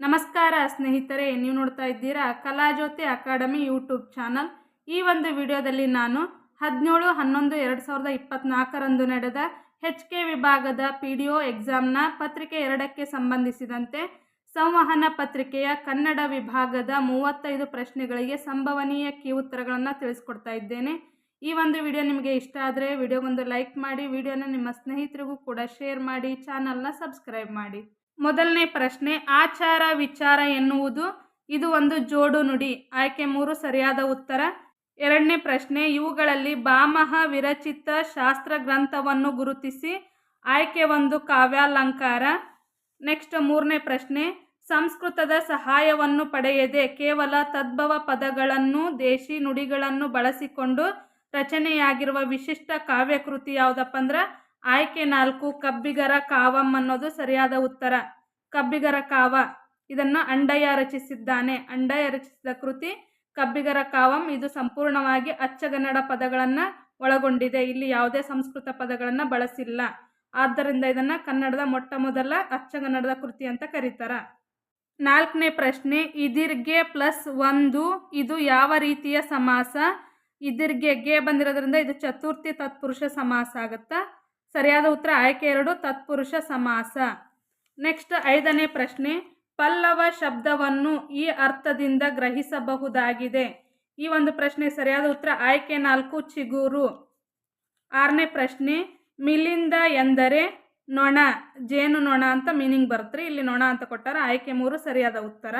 ನಮಸ್ಕಾರ ಸ್ನೇಹಿತರೆ, ನೀವು ನೋಡ್ತಾ ಇದ್ದೀರಾ ಕಲಾಜ್ಯೋತಿ ಅಕಾಡೆಮಿ ಯೂಟ್ಯೂಬ್ ಚಾನಲ್. ಈ ಒಂದು ವಿಡಿಯೋದಲ್ಲಿ ನಾನು ಹದಿನೇಳು, ಹನ್ನೊಂದು, ಎರಡು ಸಾವಿರದ ಇಪ್ಪತ್ನಾಲ್ಕರಂದು ನಡೆದ ಹೆಚ್ ಕೆ ವಿಭಾಗದ ಪಿ ಡಿ ಒ ಎಕ್ಸಾಮ್ನ ಪತ್ರಿಕೆ ಎರಡಕ್ಕೆ ಸಂಬಂಧಿಸಿದಂತೆ ಸಂವಹನ ಪತ್ರಿಕೆಯ ಕನ್ನಡ ವಿಭಾಗದ ಮೂವತ್ತೈದು ಪ್ರಶ್ನೆಗಳಿಗೆ ಸಂಭವನೀಯ ಕೀ ಉತ್ತರಗಳನ್ನು ತಿಳಿಸ್ಕೊಡ್ತಾ ಇದ್ದೇನೆ. ಈ ಒಂದು ವಿಡಿಯೋ ನಿಮಗೆ ಇಷ್ಟ ಆದರೆ ವಿಡಿಯೋಗೊಂದು ಲೈಕ್ ಮಾಡಿ, ವಿಡಿಯೋನ ನಿಮ್ಮ ಸ್ನೇಹಿತರಿಗೂ ಕೂಡ ಶೇರ್ ಮಾಡಿ, ಚಾನಲ್ನ ಸಬ್ಸ್ಕ್ರೈಬ್ ಮಾಡಿ. ಮೊದಲನೇ ಪ್ರಶ್ನೆ, ಆಚಾರ ವಿಚಾರ ಎನ್ನುವುದು, ಇದು ಒಂದು ಜೋಡು ನುಡಿ. ಆಯ್ಕೆ ಮೂರು ಸರಿಯಾದ ಉತ್ತರ. ಎರಡನೇ ಪ್ರಶ್ನೆ, ಇವುಗಳಲ್ಲಿ ಬಾಮಹ ವಿರಚಿತ ಶಾಸ್ತ್ರ ಗ್ರಂಥವನ್ನು ಗುರುತಿಸಿ, ಆಯ್ಕೆ ಒಂದು ಕಾವ್ಯಾಲಂಕಾರ. ನೆಕ್ಸ್ಟ್ ಮೂರನೇ ಪ್ರಶ್ನೆ, ಸಂಸ್ಕೃತದ ಸಹಾಯವನ್ನು ಪಡೆಯದೆ ಕೇವಲ ತದ್ಭವ ಪದಗಳನ್ನು ದೇಶಿ ನುಡಿಗಳನ್ನು ಬಳಸಿಕೊಂಡು ರಚನೆಯಾಗಿರುವ ವಿಶಿಷ್ಟ ಕಾವ್ಯಕೃತಿ ಯಾವುದಪ್ಪ ಅಂದ್ರೆ ಆಯ್ಕೆ ನಾಲ್ಕು ಕಬ್ಬಿಗರ ಕಾವಂ ಅನ್ನೋದು ಸರಿಯಾದ ಉತ್ತರ. ಕಬ್ಬಿಗರ ಕಾವ, ಇದನ್ನು ಅಂಡಯ್ಯ ರಚಿಸಿದ್ದಾನೆ. ಅಂಡಯ್ಯ ರಚಿಸಿದ ಕೃತಿ, ಕಬ್ಬಿಗರ ಕಾವಂ, ಇದು ಸಂಪೂರ್ಣವಾಗಿ ಅಚ್ಚಗನ್ನಡ ಪದಗಳನ್ನು ಒಳಗೊಂಡಿದೆ. ಇಲ್ಲಿ ಯಾವುದೇ ಸಂಸ್ಕೃತ ಪದಗಳನ್ನು ಬಳಸಿಲ್ಲ. ಆದ್ದರಿಂದ ಇದನ್ನು ಕನ್ನಡದ ಮೊಟ್ಟ ಮೊದಲ ಅಚ್ಚಗನ್ನಡದ ಕೃತಿ ಅಂತ ಕರೀತಾರ. ನಾಲ್ಕನೇ ಪ್ರಶ್ನೆ, ಇದಿರ್ಗೆ ಪ್ಲಸ್ ಒಂದು, ಇದು ಯಾವ ರೀತಿಯ ಸಮಾಸ? ಇದಿರ್ಗೆ ಗೆ ಬಂದಿರೋದ್ರಿಂದ ಇದು ಚತುರ್ಥಿ ತತ್ಪುರುಷ ಸಮಾಸ ಆಗುತ್ತಾ? ಸರಿಯಾದ ಉತ್ತರ ಆಯ್ಕೆ ಎರಡು, ತತ್ಪುರುಷ ಸಮಾಸ. ನೆಕ್ಸ್ಟ್ ಐದನೇ ಪ್ರಶ್ನೆ, ಪಲ್ಲವ ಶಬ್ದವನ್ನು ಈ ಅರ್ಥದಿಂದ ಗ್ರಹಿಸಬಹುದಾಗಿದೆ. ಈ ಒಂದು ಪ್ರಶ್ನೆ ಸರಿಯಾದ ಉತ್ತರ ಆಯ್ಕೆ ನಾಲ್ಕು, ಚಿಗುರು. ಆರನೇ ಪ್ರಶ್ನೆ, ಮಿಲಿಂದ ಎಂದರೆ ನೊಣ, ಜೇನು ನೊಣ ಅಂತ ಮೀನಿಂಗ್ ಬರುತ್ತೆ ಇಲ್ಲಿ ನೊಣ ಅಂತ ಕೊಟ್ಟಾರ, ಆಯ್ಕೆ ಮೂರು ಸರಿಯಾದ ಉತ್ತರ.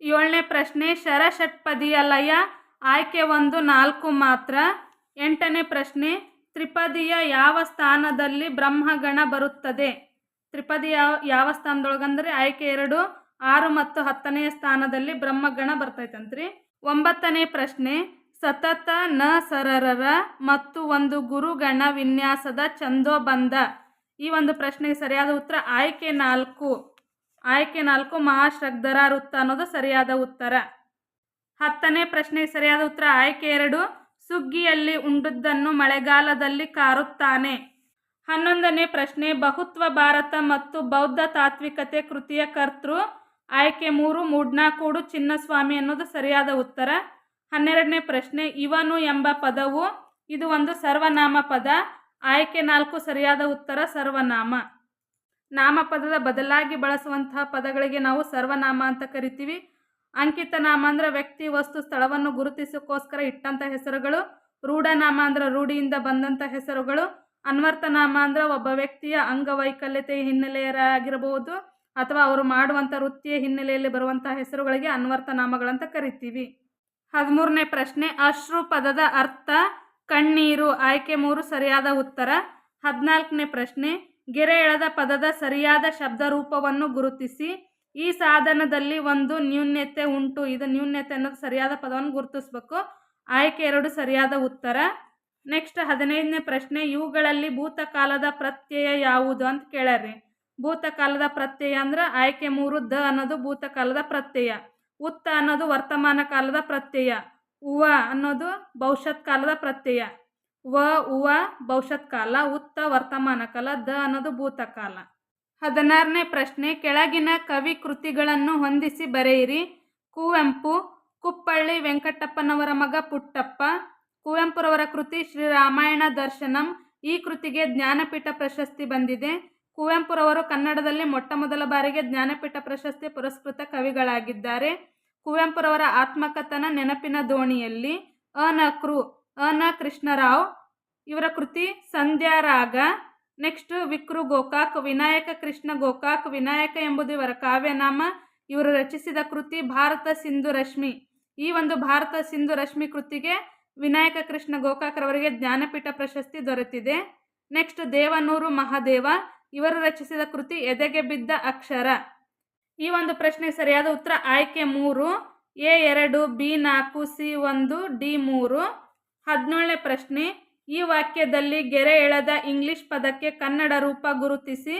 ಏಳನೇ ಪ್ರಶ್ನೆ ಶರಷಟ್ಪದಿಯ ಲಯ, ಆಯ್ಕೆ ಒಂದು ನಾಲ್ಕು ಮಾತ್ರ. ಎಂಟನೇ ಪ್ರಶ್ನೆ ತ್ರಿಪದಿಯ ಯಾವ ಸ್ಥಾನದಲ್ಲಿ ಬ್ರಹ್ಮಗಣ ಬರುತ್ತದೆ? ತ್ರಿಪದಿ ಯಾವ ಯಾವ ಸ್ಥಾನದೊಳಗಂದ್ರೆ ಆಯ್ಕೆ ಎರಡು, ಆರು ಮತ್ತು ಹತ್ತನೆಯ ಸ್ಥಾನದಲ್ಲಿ ಬ್ರಹ್ಮಗಣ ಬರ್ತೈತಂತ್ರಿ. ಒಂಬತ್ತನೇ ಪ್ರಶ್ನೆ, ಸತತ ನ ಸರರರ ಮತ್ತು ಒಂದು ಗುರುಗಣ ವಿನ್ಯಾಸದ ಛಂದೋಬಂಧ. ಈ ಒಂದು ಪ್ರಶ್ನೆಗೆ ಸರಿಯಾದ ಉತ್ತರ ಆಯ್ಕೆ ನಾಲ್ಕು. ಆಯ್ಕೆ ನಾಲ್ಕು ಮಹಾಶ್ರಗ್ಧರ ವೃತ್ತ ಅನ್ನೋದು ಸರಿಯಾದ ಉತ್ತರ. ಹತ್ತನೇ ಪ್ರಶ್ನೆಗೆ ಸರಿಯಾದ ಉತ್ತರ ಆಯ್ಕೆ ಎರಡು ಸುಗ್ಗಿಯಲ್ಲಿ ಉಂಡದ್ದನ್ನು ಮಳೆಗಾಲದಲ್ಲಿ ಕಾರುತ್ತಾನೆ. ಹನ್ನೊಂದನೇ ಪ್ರಶ್ನೆ, ಬಹುತ್ವ ಭಾರತ ಮತ್ತು ಬೌದ್ಧ ತಾತ್ವಿಕತೆ ಕೃತಿಯ ಕರ್ತೃ, ಆಯ್ಕೆ ಮೂರು, ಮೂಡ್ನಾಕೂಡು ಚಿನ್ನಸ್ವಾಮಿ ಅನ್ನೋದು ಸರಿಯಾದ ಉತ್ತರ. ಹನ್ನೆರಡನೇ ಪ್ರಶ್ನೆ, ಇವನು ಎಂಬ ಪದವು, ಇದು ಒಂದು ಸರ್ವನಾಮ ಪದ, ಆಯ್ಕೆ ನಾಲ್ಕು ಸರಿಯಾದ ಉತ್ತರ, ಸರ್ವನಾಮ. ನಾಮಪದದ ಬದಲಾಗಿ ಬಳಸುವಂತಹ ಪದಗಳಿಗೆ ನಾವು ಸರ್ವನಾಮ ಅಂತ ಕರಿತೀವಿ. ಅಂಕಿತ ನಾಮ ಅಂದ್ರೆ ವ್ಯಕ್ತಿ ವಸ್ತು ಸ್ಥಳವನ್ನು ಗುರುತಿಸೋಕ್ಕೋಸ್ಕರ ಇಟ್ಟಂಥ ಹೆಸರುಗಳು ರೂಢನಾಮ ಅಂದ್ರೆ ರೂಢಿಯಿಂದ ಬಂದಂಥ ಹೆಸರುಗಳು ಅನ್ವರ್ಥನಾಮ ಅಂದ್ರೆ ಒಬ್ಬ ವ್ಯಕ್ತಿಯ ಅಂಗವೈಕಲ್ಯತೆ ಹಿನ್ನೆಲೆಯರಾಗಿರಬಹುದು ಅಥವಾ ಅವರು ಮಾಡುವಂಥ ವೃತ್ತಿಯ ಹಿನ್ನೆಲೆಯಲ್ಲಿ ಬರುವಂಥ ಹೆಸರುಗಳಿಗೆ ಅನ್ವರ್ಥನಾಮಗಳಂತ ಕರಿತೀವಿ. ಹದಿಮೂರನೇ ಪ್ರಶ್ನೆ, ಅಶ್ರು ಪದದ ಅರ್ಥ ಕಣ್ಣೀರು, ಆಯ್ಕೆ ಮೂರು ಸರಿಯಾದ ಉತ್ತರ. ಹದಿನಾಲ್ಕನೇ ಪ್ರಶ್ನೆ, ಗೆರೆ ಎಳೆದ ಪದದ ಸರಿಯಾದ ಶಬ್ದ ರೂಪವನ್ನು ಗುರುತಿಸಿ. ಈ ಸಾಧನದಲ್ಲಿ ಒಂದು ನ್ಯೂನ್ಯತೆ ಉಂಟು. ಇದು ನ್ಯೂನ್ಯತೆ ಅನ್ನೋದು ಸರಿಯಾದ ಪದವನ್ನು ಗುರುತಿಸ್ಬೇಕು. ಆಯ್ಕೆ ಎರಡು ಸರಿಯಾದ ಉತ್ತರ. ನೆಕ್ಸ್ಟ್ ಹದಿನೈದನೇ ಪ್ರಶ್ನೆ, ಇವುಗಳಲ್ಲಿ ಭೂತಕಾಲದ ಪ್ರತ್ಯಯ ಯಾವುದು ಅಂತ ಕೇಳರಿ ಭೂತಕಾಲದ ಪ್ರತ್ಯಯ ಅಂದ್ರೆ ಆಯ್ಕೆ ಮೂರು ದ ಅನ್ನೋದು ಭೂತಕಾಲದ ಪ್ರತ್ಯಯ. ಉತ್ತ ಅನ್ನೋದು ವರ್ತಮಾನ ಕಾಲದ ಪ್ರತ್ಯಯ. ಉವ ಅನ್ನೋದು ಭವಿಷ್ಯತ್ ಕಾಲದ ಪ್ರತ್ಯಯ. ವ, ಉವ, ಭವಿಷ್ಯತ್ ಕಾಲ. ಉತ್ತ ವರ್ತಮಾನ ಕಾಲ. ದ ಅನ್ನೋದು ಭೂತಕಾಲ. ಹದಿನಾರನೇ ಪ್ರಶ್ನೆ, ಕೆಳಗಿನ ಕವಿ ಕೃತಿಗಳನ್ನು ಹೊಂದಿಸಿ ಬರೆಯಿರಿ. ಕುವೆಂಪು, ಕುಪ್ಪಳ್ಳಿ ವೆಂಕಟಪ್ಪನವರ ಮಗ ಪುಟ್ಟಪ್ಪ. ಕುವೆಂಪುರವರ ಕೃತಿ ಶ್ರೀರಾಮಾಯಣ ದರ್ಶನಂ. ಈ ಕೃತಿಗೆ ಜ್ಞಾನಪೀಠ ಪ್ರಶಸ್ತಿ ಬಂದಿದೆ. ಕುವೆಂಪುರವರು ಕನ್ನಡದಲ್ಲಿ ಮೊಟ್ಟ ಮೊದಲ ಬಾರಿಗೆ ಜ್ಞಾನಪೀಠ ಪ್ರಶಸ್ತಿ ಪುರಸ್ಕೃತ ಕವಿಗಳಾಗಿದ್ದಾರೆ. ಕುವೆಂಪುರವರ ಆತ್ಮಕಥನ ನೆನಪಿನ ದೋಣಿಯಲ್ಲಿ ಅನ ಕೃ ಅನ ಕೃಷ್ಣರಾವ್. ಇವರ ಕೃತಿ ಸಂಧ್ಯಾರಾಗ ನೆಕ್ಸ್ಟ್ ವಿಕ್ರು ಗೋಕಾಕ್ ವಿನಾಯಕ ಕೃಷ್ಣ ಗೋಕಾಕ್ ವಿನಾಯಕ ಎಂಬುದು ಇವರ ಕಾವ್ಯನಾಮ ಇವರು ರಚಿಸಿದ ಕೃತಿ ಭಾರತ ಸಿಂಧು ರಶ್ಮಿ. ಈ ಒಂದು ಭಾರತ ಸಿಂಧು ರಶ್ಮಿ ಕೃತಿಗೆ ವಿನಾಯಕ ಕೃಷ್ಣ ಗೋಕಾಕ್ರವರಿಗೆ ಜ್ಞಾನಪೀಠ ಪ್ರಶಸ್ತಿ ದೊರೆತಿದೆ. ನೆಕ್ಸ್ಟ್ ದೇವನೂರು ಮಹಾದೇವ ಇವರು ರಚಿಸಿದ ಕೃತಿ ಎದೆಗೆ ಬಿದ್ದ ಅಕ್ಷರ. ಈ ಒಂದು ಪ್ರಶ್ನೆಗೆ ಸರಿಯಾದ ಉತ್ತರ ಆಯ್ಕೆ ಮೂರು, ಎ ಎರಡು, ಬಿ ನಾಲ್ಕು, ಸಿ ಒಂದು, ಡಿ ಮೂರು. ಹದಿನೇಳನೇ ಪ್ರಶ್ನೆ ಈ ವಾಕ್ಯದಲ್ಲಿ ಗೆರೆ ಎಳೆದ ಇಂಗ್ಲಿಷ್ ಪದಕ್ಕೆ ಕನ್ನಡ ರೂಪ ಗುರುತಿಸಿ,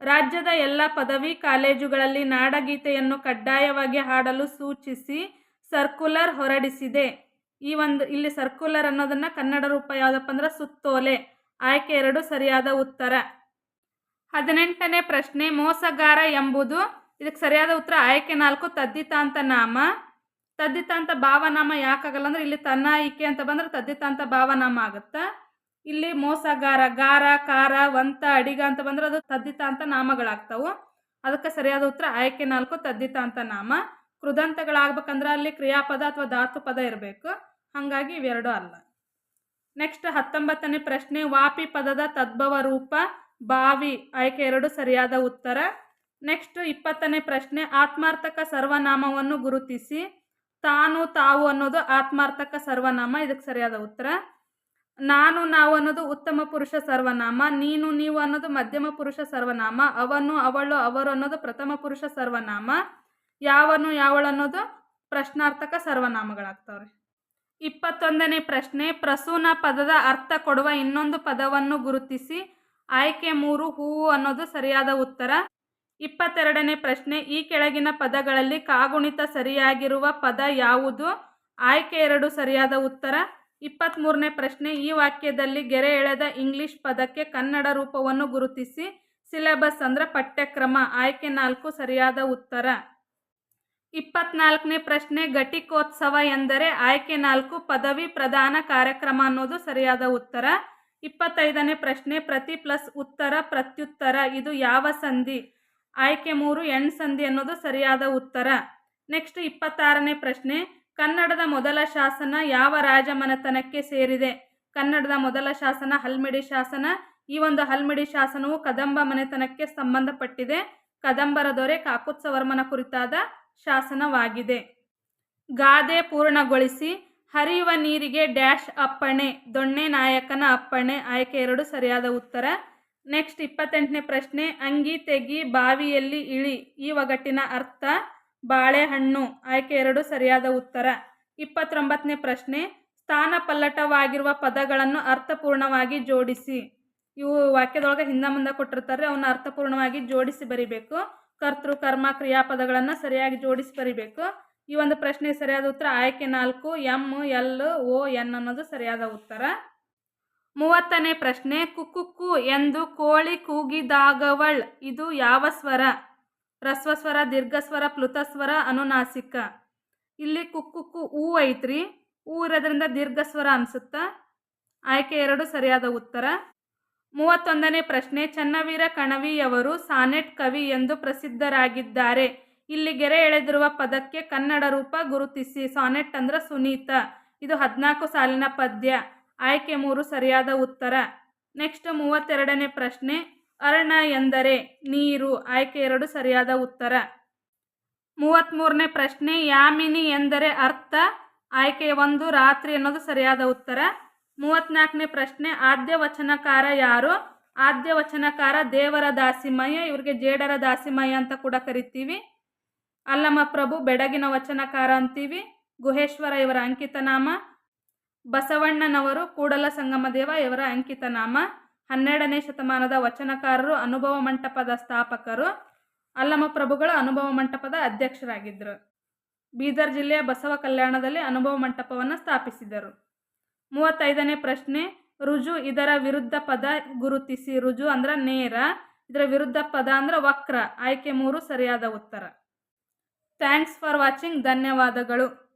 ರಾಜ್ಯದ ಎಲ್ಲ ಪದವಿ ಕಾಲೇಜುಗಳಲ್ಲಿ ನಾಡಗೀತೆಯನ್ನು ಕಡ್ಡಾಯವಾಗಿ ಹಾಡಲು ಸೂಚಿಸಿ ಸರ್ಕ್ಯುಲರ್ ಹೊರಡಿಸಿದೆ. ಈ ಒಂದು, ಇಲ್ಲಿ ಸರ್ಕ್ಯುಲರ್ ಅನ್ನೋದನ್ನು ಕನ್ನಡ ರೂಪ ಯಾವುದಪ್ಪ ಅಂದ್ರೆ ಸುತ್ತೋಲೆ, ಆಯ್ಕೆ ಎರಡು ಸರಿಯಾದ ಉತ್ತರ. ಹದಿನೆಂಟನೇ ಪ್ರಶ್ನೆ ಮೋಸಗಾರ ಎಂಬುದು, ಇದಕ್ಕೆ ಸರಿಯಾದ ಉತ್ತರ ಆಯ್ಕೆ ನಾಲ್ಕು, ತದ್ದಿತಾಂತ ನಾಮ. ತದ್ದಿತಾಂತ ಭಾವನಾಮ ಯಾಕಾಗಲ್ಲ ಅಂದ್ರೆ ಇಲ್ಲಿ ತನ್ನಾಯಿಕೆ ಅಂತ ಬಂದ್ರೆ ತದ್ದಿತಾಂತ ಭಾವನಾಮ ಆಗುತ್ತಾ. ಇಲ್ಲಿ ಮೋಸಗಾರ, ಗಾರ, ಕಾರ, ವಂತ, ಅಡಿಗ ಅಂತ ಬಂದ್ರೆ ಅದು ತದ್ದಿತಾಂತ ನಾಮಗಳಾಗ್ತಾವು. ಅದಕ್ಕೆ ಸರಿಯಾದ ಉತ್ತರ ಆಯ್ಕೆ ನಾಲ್ಕು ತದ್ದಿತಾಂತ ನಾಮ. ಕೃದಂತಗಳಾಗ್ಬೇಕಂದ್ರೆ ಅಲ್ಲಿ ಕ್ರಿಯಾಪದ ಅಥವಾ ಧಾತು ಪದ ಇರಬೇಕು. ಹಾಗಾಗಿ ಇವೆರಡೂ ಅಲ್ಲ. ನೆಕ್ಸ್ಟ್ ಹತ್ತೊಂಬತ್ತನೇ ಪ್ರಶ್ನೆ, ವಾಪಿ ಪದದ ತದ್ಭವ ರೂಪ ಬಾವಿ ಆಯ್ಕೆ ಎರಡು ಸರಿಯಾದ ಉತ್ತರ. ನೆಕ್ಸ್ಟ್ ಇಪ್ಪತ್ತನೇ ಪ್ರಶ್ನೆ, ಆತ್ಮಾರ್ಥಕ ಸರ್ವನಾಮವನ್ನು ಗುರುತಿಸಿ. ತಾನು ತಾವು ಅನ್ನೋದು ಆತ್ಮಾರ್ಥಕ ಸರ್ವನಾಮ. ಇದಕ್ಕೆ ಸರಿಯಾದ ಉತ್ತರ. ನಾನು ನಾವು ಅನ್ನೋದು ಉತ್ತಮ ಪುರುಷ ಸರ್ವನಾಮ. ನೀನು ನೀವು ಅನ್ನೋದು ಮಧ್ಯಮ ಪುರುಷ ಸರ್ವನಾಮ. ಅವನು, ಅವಳು, ಅವರು ಅನ್ನೋದು ಪ್ರಥಮ ಪುರುಷ ಸರ್ವನಾಮ. ಯಾವನು, ಯಾವಳು ಅನ್ನೋದು ಪ್ರಶ್ನಾರ್ಥಕ ಸರ್ವನಾಮಗಳಾಗ್ತವ್ರೆ. ಇಪ್ಪತ್ತೊಂದನೇ ಪ್ರಶ್ನೆ, ಪ್ರಸೂನ ಪದದ ಅರ್ಥ ಕೊಡುವ ಇನ್ನೊಂದು ಪದವನ್ನು ಗುರುತಿಸಿ. ಆಯ್ಕೆ ಮೂರು, ಹೂವು ಅನ್ನೋದು ಸರಿಯಾದ ಉತ್ತರ. ಇಪ್ಪತ್ತೆರಡನೇ ಪ್ರಶ್ನೆ, ಈ ಕೆಳಗಿನ ಪದಗಳಲ್ಲಿ ಕಾಗುಣಿತ ಸರಿಯಾಗಿರುವ ಪದ ಯಾವುದು? ಆಯ್ಕೆ ಎರಡು ಸರಿಯಾದ ಉತ್ತರ. ಇಪ್ಪತ್ತ್ಮೂರನೇ ಪ್ರಶ್ನೆ, ಈ ವಾಕ್ಯದಲ್ಲಿ ಗೆರೆ ಎಳೆದ ಇಂಗ್ಲಿಷ್ ಪದಕ್ಕೆ ಕನ್ನಡ ರೂಪವನ್ನು ಗುರುತಿಸಿ. ಸಿಲೆಬಸ್ ಅಂದ್ರೆ ಪಠ್ಯಕ್ರಮ, ಆಯ್ಕೆ ನಾಲ್ಕು ಸರಿಯಾದ ಉತ್ತರ. ಇಪ್ಪತ್ನಾಲ್ಕನೇ ಪ್ರಶ್ನೆ, ಘಟಿಕೋತ್ಸವ ಎಂದರೆ ಆಯ್ಕೆ ನಾಲ್ಕು ಪದವಿ ಪ್ರಧಾನ ಕಾರ್ಯಕ್ರಮ ಅನ್ನೋದು ಸರಿಯಾದ ಉತ್ತರ. ಇಪ್ಪತ್ತೈದನೇ ಪ್ರಶ್ನೆ, ಪ್ರತಿ ಪ್ಲಸ್ ಉತ್ತರ, ಪ್ರತ್ಯುತ್ತರ, ಇದು ಯಾವ ಸಂಧಿ? ಆಯ್ಕೆ ಮೂರು ಎಣ್ ಸಂಧಿ ಅನ್ನೋದು ಸರಿಯಾದ ಉತ್ತರ. ನೆಕ್ಸ್ಟ್ ಇಪ್ಪತ್ತಾರನೇ ಪ್ರಶ್ನೆ, ಕನ್ನಡದ ಮೊದಲ ಶಾಸನ ಯಾವ ರಾಜಮನೆತನಕ್ಕೆ ಸೇರಿದೆ? ಕನ್ನಡದ ಮೊದಲ ಶಾಸನ ಹಲ್ಮಿಡಿ ಶಾಸನ, ಈ ಒಂದು ಹಲ್ಮಿಡಿ ಶಾಸನವು ಕದಂಬ ಮನೆತನಕ್ಕೆ ಸಂಬಂಧಪಟ್ಟಿದೆ. ಕದಂಬರ ದೊರೆ ಕಾಕುತ್ಸವರ್ಮನ ಕುರಿತಾದ ಶಾಸನವಾಗಿದೆ. ಗಾದೆ ಪೂರ್ಣಗೊಳಿಸಿ, ಹರಿಯುವ ನೀರಿಗೆ ಡ್ಯಾಶ್ ಅಪ್ಪಣೆ, ದೊಣ್ಣೆ ನಾಯಕನ ಅಪ್ಪಣೆ, ಆಯ್ಕೆ ಎರಡು ಸರಿಯಾದ ಉತ್ತರ. ನೆಕ್ಸ್ಟ್ ಇಪ್ಪತ್ತೆಂಟನೇ ಪ್ರಶ್ನೆ, ಅಂಗಿ ತೆಗಿ ಬಾವಿಯಲ್ಲಿ ಇಳಿ. ಈ ಒಗಟ್ಟಿನ ಅರ್ಥ, ಬಾಳೆಹಣ್ಣು. ಆಯ್ಕೆ ಎರಡು ಸರಿಯಾದ ಉತ್ತರ. ಇಪ್ಪತ್ತೊಂಬತ್ತನೇ ಪ್ರಶ್ನೆ, ಸ್ಥಾನ ಪಲ್ಲಟವಾಗಿರುವ ಪದಗಳನ್ನು ಅರ್ಥಪೂರ್ಣವಾಗಿ ಜೋಡಿಸಿ. ಇವು ವಾಕ್ಯದೊಳಗೆ ಹಿಂದೆ ಮುಂದೆ ಕೊಟ್ಟಿರ್ತಾರೆ ಅವನ್ನ ಅರ್ಥಪೂರ್ಣವಾಗಿ ಜೋಡಿಸಿ ಬರಿಬೇಕು. ಕರ್ತೃ, ಕರ್ಮ ಕ್ರಿಯಾಪದಗಳನ್ನು ಸರಿಯಾಗಿ ಜೋಡಿಸಿ ಬರಿಬೇಕು. ಈ ಒಂದು ಪ್ರಶ್ನೆ ಸರಿಯಾದ ಉತ್ತರ, ಆಯ್ಕೆ ನಾಲ್ಕು, ಎಂ, ಎಲ್, ಓ, ಎನ್ ಅನ್ನೋದು ಸರಿಯಾದ ಉತ್ತರ. ಮೂವತ್ತನೇ ಪ್ರಶ್ನೆ ಕುಕ್ಕುಕ್ಕು ಎಂದು ಕೋಳಿ ಕೂಗಿದಾಗವಳ್, ಇದು ಯಾವ ಸ್ವರ? ರಸ್ವಸ್ವರ ದೀರ್ಘಸ್ವರ ಪ್ಲುತಸ್ವರ ಅನುನಾಸಿಕ. ಇಲ್ಲಿ ಕುಕ್ಕುಕ್ಕು ಹೂ ಐತ್ರಿ. ಹೂ ಇರೋದ್ರಿಂದ ದೀರ್ಘಸ್ವರ ಅನಿಸುತ್ತ. ಆಯ್ಕೆ ಎರಡು ಸರಿಯಾದ ಉತ್ತರ. ಮೂವತ್ತೊಂದನೇ ಪ್ರಶ್ನೆ, ಚನ್ನವೀರ ಕಣವಿಯವರು ಸಾನೆಟ್ ಕವಿ ಎಂದು ಪ್ರಸಿದ್ಧರಾಗಿದ್ದಾರೆ. ಇಲ್ಲಿ ಗೆರೆ ಎಳೆದಿರುವ ಪದಕ್ಕೆ ಕನ್ನಡ ರೂಪ ಗುರುತಿಸಿ, ಸಾನೆಟ್ ಅಂದ್ರೆ ಸುನೀತ. ಇದು ಹದಿನಾಲ್ಕು ಸಾಲಿನ ಪದ್ಯ. ಆಯ್ಕೆ ಮೂರು ಸರಿಯಾದ ಉತ್ತರ. ನೆಕ್ಸ್ಟ್ ಮೂವತ್ತೆರಡನೇ ಪ್ರಶ್ನೆ ಅರಣ ಎಂದರೆ ನೀರು. ಆಯ್ಕೆ ಎರಡು ಸರಿಯಾದ ಉತ್ತರ. ಮೂವತ್ತ್ಮೂರನೇ ಪ್ರಶ್ನೆ, ಯಾಮಿನಿ ಎಂದರೆ ಅರ್ಥ. ಆಯ್ಕೆ ಒಂದು, ರಾತ್ರಿ ಅನ್ನೋದು ಸರಿಯಾದ ಉತ್ತರ. ಮೂವತ್ನಾಲ್ಕನೇ ಪ್ರಶ್ನೆ, ಆದ್ಯ ವಚನಕಾರ ಯಾರು? ಆದ್ಯ ವಚನಕಾರ ದೇವರ ದಾಸಿಮಯ್ಯ. ಇವ್ರಿಗೆ ಜೇಡರ ದಾಸಿಮಯ್ಯ ಅಂತ ಕೂಡ ಕರಿತೀವಿ. ಅಲ್ಲಮ ಪ್ರಭು, ಬೆಡಗಿನ ವಚನಕಾರ ಅಂತೀವಿ. ಗುಹೇಶ್ವರ ಇವರ ಅಂಕಿತನಾಮ ಬಸವಣ್ಣನವರು ಕೂಡಲ ಸಂಗಮದೇವ ಇವರ ಅಂಕಿತನಾಮ ಹನ್ನೆರಡನೇ ಶತಮಾನದ ವಚನಕಾರರು, ಅನುಭವ ಮಂಟಪದ ಸ್ಥಾಪಕರು, ಅಲ್ಲಮ ಪ್ರಭುಗಳು, ಅನುಭವ ಮಂಟಪದ ಅಧ್ಯಕ್ಷರಾಗಿದ್ದರು. ಬೀದರ್ ಜಿಲ್ಲೆಯ ಬಸವ ಕಲ್ಯಾಣದಲ್ಲಿ ಅನುಭವ ಮಂಟಪವನ್ನು ಸ್ಥಾಪಿಸಿದರು. ಮೂವತ್ತೈದನೇ ಪ್ರಶ್ನೆ, ರುಜು ಇದರ ವಿರುದ್ಧ ಪದ ಗುರುತಿಸಿ. ರುಜು ಅಂದ್ರೆ ನೇರ, ಇದರ ವಿರುದ್ಧ ಪದ ಅಂದ್ರೆ ವಕ್ರ. ಆಯ್ಕೆ ಮೂರು ಸರಿಯಾದ ಉತ್ತರ. ಥ್ಯಾಂಕ್ಸ್ ಫಾರ್ ವಾಚಿಂಗ್, ಧನ್ಯವಾದಗಳು.